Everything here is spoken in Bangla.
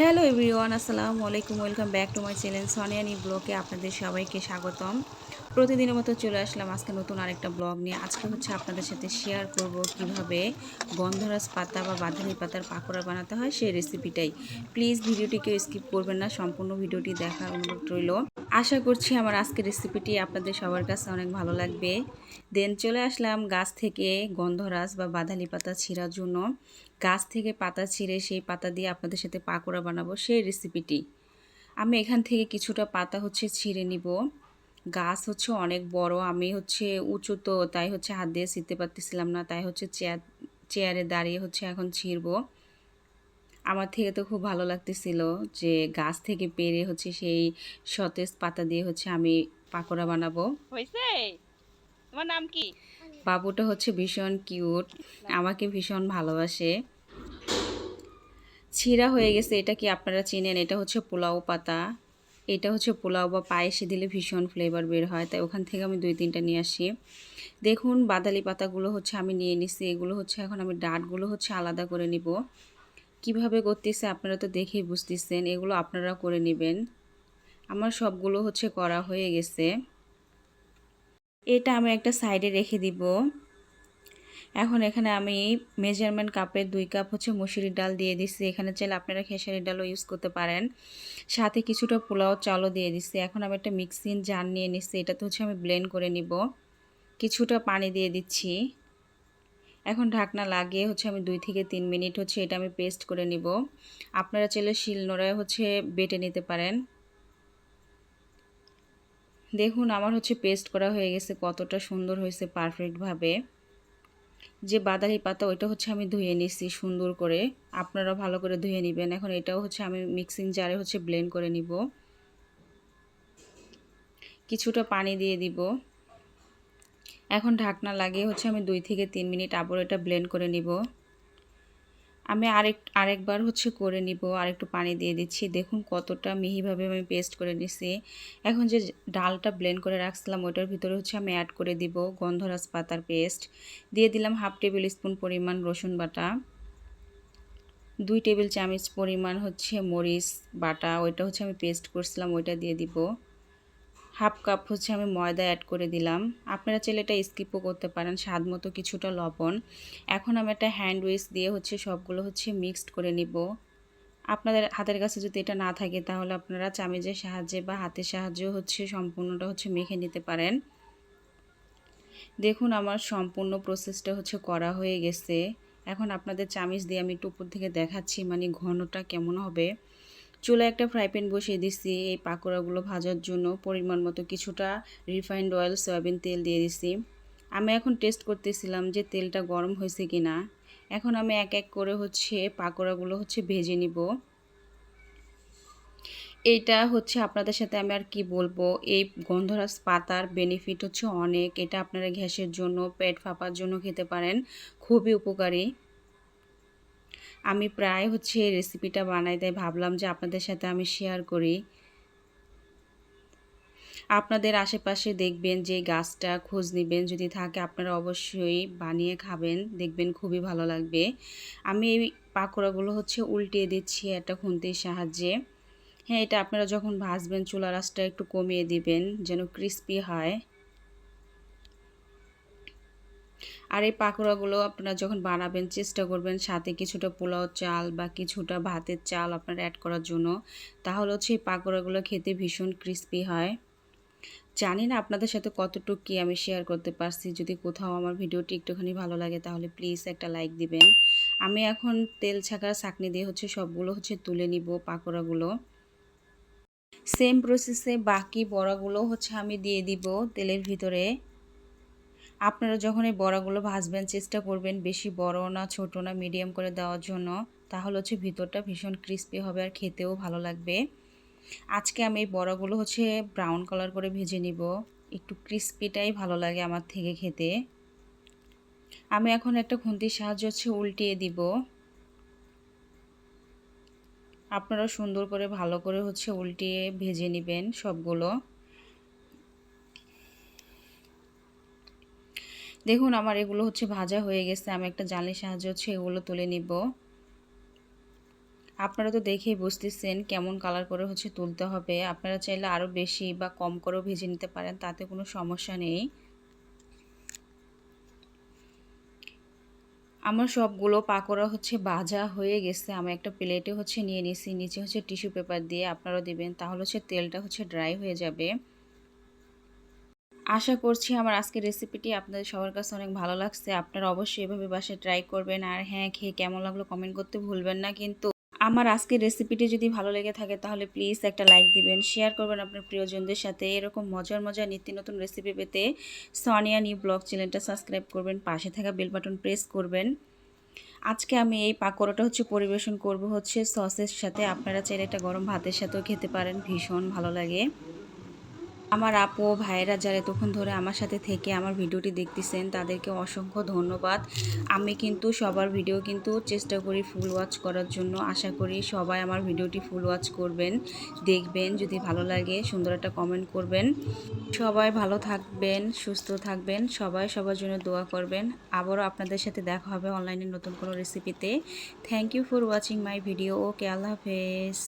হ্যালো এভরিওয়ান আসসালামু আলাইকুম। Welcome back to my channel সনিয়ানি ব্লগে আপনাদের সবাইকে স্বাগতম। প্রতিদিনের মতো চলে আসলাম আজকে নতুন আরেকটা ব্লগ নিয়ে। আজকে হচ্ছে আপনাদের সাথে শেয়ার করব কীভাবে গন্ধরাজ পাতা বা বাঁধানি পাতার পাকোড়া বানাতে হয় সেই রেসিপিটাই প্লিজ ভিডিওটি কেউ স্কিপ করবেন না, সম্পূর্ণ ভিডিওটি দেখার অনুরোধ রইল। আশা করছি আমার আজকের রেসিপিটি আপনাদের সবার কাছে অনেক ভালো লাগবে। দেন চলে আসলাম গাছ থেকে গন্ধরাজ বা বাদালি পাতা ছিঁড়ার জন্য। গাছ থেকে পাতা ছিঁড়ে সেই পাতা দিয়ে আপনাদের সাথে পাকোড়া বানাবো সেই রেসিপিটি আমি এখান থেকে কিছুটা পাতা হচ্ছে ছিঁড়ে নিব। গাছ হচ্ছে অনেক বড় আমি হচ্ছে উঁচু তো তাই হচ্ছে হাত দিয়ে ছিঁড়তে পারতেছিলাম না তাই হচ্ছে চেয়ার চেয়ারে দাঁড়িয়ে হচ্ছে এখন ছিঁড়বো। আমার থেকে তো খুব ভালো লাগতেছিল যে গাছ থেকে পেরে হচ্ছে সেই সতেজ পাতা দিয়ে হচ্ছে আমি পাকোড়া বানাবো। হয়েছে? তোমার নাম কি? বাবুটা হচ্ছে ভীষণ কিউট আমাকে ভীষণ ভালোবাসে। ছিঁড়া হয়ে গেছে এটা কি আপনারা চিনেন? এটা হচ্ছে পোলাও পাতা। এটা হচ্ছে পোলাও বা পায়েসে দিলে ভীষণ ফ্লেভার বের হয়, তাই ওখান থেকে আমি দুই তিনটা নিয়ে আসি। দেখুন, বাদালি পাতাগুলো হচ্ছে আমি নিয়ে নিছি, এগুলো হচ্ছে এখন আমি ডাটগুলো হচ্ছে আলাদা করে নিব। কীভাবে করতেছে আপনারা তো দেখেই বুঝতেছেন, এগুলো আপনারা করে নেবেন। আমার সবগুলো হচ্ছে করা হয়ে গেছে। এটা আমি একটা সাইডে রেখে দিব। এখন এখানে আমি মেজারমেন্ট কাপের দুই কাপ হচ্ছে মুসুরির ডাল দিয়ে দিচ্ছি। এখানে চাইলে আপনারা খেসারির ডালও ইউজ করতে পারেন। সাথে কিছুটা পোলাও চালও দিয়ে দিচ্ছি। এখন আমি একটা মিক্সিং জার নিয়ে নিচ্ছি। এটাতে হচ্ছে আমি ব্লেন্ড করে নিব। কিছুটা পানি দিয়ে দিচ্ছি। এখন ঢাকনা লাগিয়ে হচ্ছে আমি দুই থেকে তিন মিনিট হচ্ছে এটা আমি পেস্ট করে নিব। আপনারা চাইলে শিলনোড়ায় হচ্ছে বেটে নিতে পারেন। দেখুন, আমার হচ্ছে পেস্ট করা হয়ে গেছে। কতটা সুন্দর হয়েছে পারফেক্টভাবে যে বাদালি পাতা, ওইটা হচ্ছে আমি ধুয়ে নিচ্ছি সুন্দর করে। আপনারা ভালো করে ধুয়ে নেবেন। এখন এটাও হচ্ছে আমি মিক্সিং জারে হচ্ছে ব্লেন্ড করে নিব। কিছুটা পানি দিয়ে দিব। এখন ঢাকনা লাগিয়ে হচ্ছে আমি দুই থেকে তিন মিনিট আবার এটা ব্লেন্ড করে নিব। আমি আরেক, আরেকবার হচ্ছে করে নিব আর একটু পানি দিয়ে দিচ্ছি। দেখুন কতটা মিহিভাবে আমি পেস্ট করে নিছি। এখন যে ডালটা ব্লেন্ড করে রাখছিলাম, ওইটার ভিতরে হচ্ছে আমি অ্যাড করে দিব গন্ধরাজ পাতার পেস্ট দিয়ে দিলাম হাফ টেবিল স্পুন পরিমাণ রসুন বাটা। দুই টেবিল চামচ পরিমাণ হচ্ছে মরিচ বাটা, ওইটা হচ্ছে আমি পেস্ট করছিলাম, ওইটা দিয়ে দিব। হাফ কাপ হচ্ছে আমি ময়দা অ্যাড করে দিলাম। আপনারা চাইলে এটা স্কিপও করতে পারেন, স্বাদ মতো কিছুটা লবণ। এখন আমি একটা হ্যান্ড উইচ দিয়ে হচ্ছে সবগুলো হচ্ছে মিক্সড করে নিব। আপনাদের হাতের কাছে যদি এটা না থাকে তাহলে আপনারা চামিজের সাহায্যে বা হাতের সাহায্যে হচ্ছে সম্পূর্ণটা হচ্ছে মেখে নিতে পারেন। দেখুন আমার সম্পূর্ণ প্রসেসটা হচ্ছে করা হয়ে গেছে। এখন আপনাদের চামিচ দিয়ে আমি একটু উপর থেকে দেখাচ্ছি মানে ঘনটা কেমন হবে। চুলায় একটা ফ্রাই প্যান বসিয়ে দিচ্ছি এই পাকোড়াগুলো ভাজার জন্য পরিমাণ মতো কিছুটা রিফাইন্ড অয়েল সয়াবিন তেল দিয়ে দিছি। আমি এখন টেস্ট করতেছিলাম যে তেলটা গরম হয়েছে কি না এখন আমি এক এক করে হচ্ছে পাকোড়াগুলো হচ্ছে ভেজে নিব। এইটা হচ্ছে আপনাদের সাথে আমি আর কি বলব, এই গন্ধরাজ পাতার বেনিফিট হচ্ছে অনেক। এটা আপনারা গ্যাসের জন্য, পেট ফাঁপার জন্য খেতে পারেন। খুবই উপকারী। আমি প্রায় হচ্ছে এই রেসিপিটা বানাই তাই ভাবলাম যে আপনাদের সাথে আমি শেয়ার করি। আপনাদের আশেপাশে দেখবেন যে গাছটা খোঁজ নেবেন, যদি থাকে আপনারা অবশ্যই বানিয়ে খাবেন। দেখবেন খুবই ভালো লাগবে। আমি এই পাকোড়াগুলো হচ্ছে উল্টিয়ে দিচ্ছি একটা খুন্তির সাহায্যে। হ্যাঁ এটা আপনারা যখন ভাজবেন চুলা রাসটা একটু কমিয়ে দিবেন, যেন ক্রিস্পি হয়। আর এই পাকোড়াগুলো আপনারা যখন বানাবেন, চেষ্টা করবেন সাথে কিছুটা পোলাও চাল বা কিছুটা ভাতের চাল আপনারা অ্যাড করার জন্য। তাহলে হচ্ছে এই পাকোড়াগুলো খেতে ভীষণ ক্রিস্পি হয়। জানি না আপনাদের সাথে কতটুকু কি আমি শেয়ার করতে পারছি। যদি কোথাও আমার ভিডিওটি একটুখানি ভালো লাগে, তাহলে প্লিজ একটা লাইক দিবেন। আমি এখন তেল ছাকার চাকনি দিয়ে হচ্ছে সবগুলো হচ্ছে তুলে নিব পাকোড়াগুলো। সেম প্রসেসে বাকি বড়াগুলো হচ্ছে আমি দিয়ে দিব তেলের ভিতরে। আপনারা যখন এই বড়াগুলো ভাজবেন, চেষ্টা করবেন বেশি বড় না, ছোট না মিডিয়াম করে দেওয়ার জন্য, তাহলে হচ্ছে ভিতরটা ভীষণ ক্রিস্পি হবে আর খেতেও ভালো লাগবে। আজকে আমি এই বড়াগুলো হচ্ছে ব্রাউন কালার করে ভেজে নিব। একটু ক্রিস্পিটাই ভালো লাগে আমার থেকে খেতে। আমি এখন একটা খুন্তির সাহায্য হচ্ছে উল্টিয়ে দিব। আপনারা সুন্দর করে ভালো করে হচ্ছে উল্টিয়ে ভেজে নেবেন সবগুলো। দেখুন আমার এগুলো হচ্ছে ভাজা হয়ে গেছে, আমি একটা জালের সাহায্যে হচ্ছে এগুলো তুলে নিব। আপনারা তো দেখেই বুঝতেছেন কেমন কালার করে হচ্ছে তুলতে হবে। আপনারা চাইলে আরও বেশি বা কম করেও ভেজে নিতে পারেন, তাতে কোনো সমস্যা নেই। আমার সবগুলো পাকোড়া হচ্ছে ভাজা হয়ে গেছে, আমি একটা প্লেটে হচ্ছে নিয়ে নিছি, নিচে হচ্ছে টিস্যু পেপার দিয়ে আপনারাও দিবেন, তাহলে হচ্ছে তেলটা হচ্ছে ড্রাই হয়ে যাবে। আশা করছি আমার আজকের রেসিপিটি আপনাদের সবার কাছে অনেক ভালো লাগছে। আপনারা অবশ্যই এভাবে বাসায় ট্রাই করবেন। আর হ্যাঁ খেয়ে কেমন লাগল কমেন্ট করতে ভুলবেন না। কিন্তু আমার আজকের রেসিপিটি যদি ভালো লেগে থাকে, তাহলে প্লিজ একটা লাইক দিবেন শেয়ার করবেন আপনার প্রিয়জনদের সাথে। এরকম মজার মজার নিত্য নতুন রেসিপি পেতে সোনিয়া নিউ ব্লগ চ্যানেলটা সাবস্ক্রাইব করবেন, পাশে থাকা বেল বাটন প্রেস করবেন। আজকে আমি এই পাকোড়াটা হচ্ছে পরিবেশন করব হচ্ছে সসের সাথে। আপনারা চাইলে এটা গরম ভাতের সাথেও খেতে পারেন, ভীষণ ভালো লাগে। আমার আপু ও ভাইয়েরা যারা এতক্ষণ ধরে আমার সাথে থেকে আমার ভিডিওটি দেখতেছেন, তাদেরকে অসংখ্য ধন্যবাদ। আমি কিন্তু সবার ভিডিও কিন্তু চেষ্টা করি ফুল ওয়াচ করার জন্য। আশা করি সবাই আমার ভিডিওটি ফুল ওয়াচ করবেন, দেখবেন, যদি ভালো লাগে সুন্দর একটা কমেন্ট করবেন। সবাই ভালো থাকবেন, সুস্থ থাকবেন, সবাই সবার জন্য দোয়া করবেন। আবারও আপনাদের সাথে দেখা হবে অনলাইনে নতুন কোনো রেসিপিতে thank you for watching my video okay আল্লাহ হাফেজ।